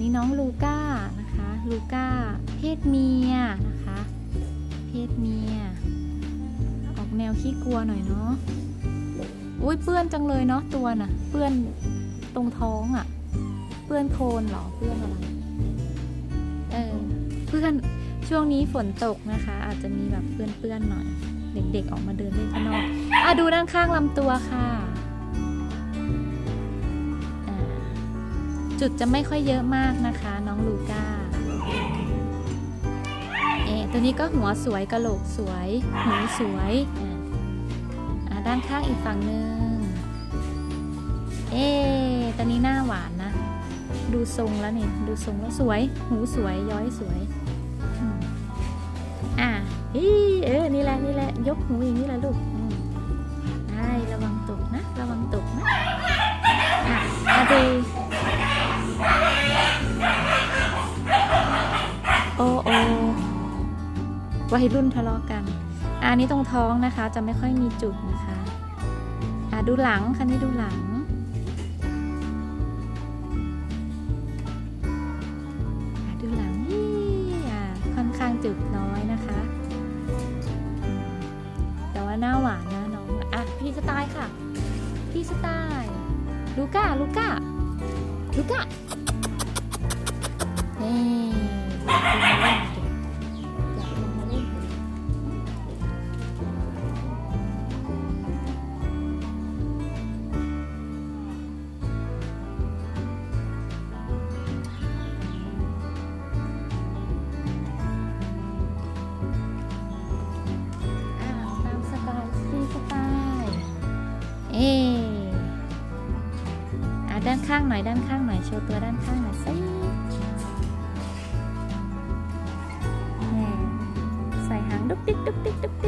นี่น้องลูก้านะคะ ลูก้า เพศเมียนะคะ เพศเมีย ออกแนวขี้กลัวหน่อยเนาะอุ้ยเปื้อนจังเลยเนาะตัวน่ะ เปื้อนตรงท้องอะ่ะ เปื้อนโคลนเหรอ เปื้อนอะไร เออ เปื้อนช่วงนี้ฝนตกนะคะ อาจจะมีแบบเปื้อนๆหน่อย เด็กๆออกมาเดินเล่นข้างนอก อะดูด้านข้างลำตัวค่ะ จุดจะไม่ค่อยเยอะมากนะคะ น้องลูก้าเอตัวนี้ก็หัวสวยกระโหลกสวยหูสวยอะอะด้านข้างอีกฝั่งหนึ่งเอตัวนี้หน้าหวานนะ ดูทรงแล้วเนี่ยดูทรงแล้วสวย หูสวยย้อยสวยอะอีเออนี่แหละนี่แหละยกหูอย่างนี้แหละลูก โอโอวัยรุ่นทะเลาะกัน อันนี้ตรงท้องนะคะ จะไม่ค่อยมีจุดนะคะอะดูหลังคันนี้ดูหลัง ดูหลังนี่อะค่อนข้างจุดน้อยนะคะ แต่ว่าหน้าหวานนะน้อง อะ พี่สไตล์ค่ะ พี่สไตล์ ลูก้า ลูก้า ลูก้า เออะด้านข้างหน่อยด้านข้างหน่อยโชว์ตัวด้านข้างหน่อยสิใส่หางดุ๊กดิ๊กดุ๊กดิ๊กดุ๊กติ๊ก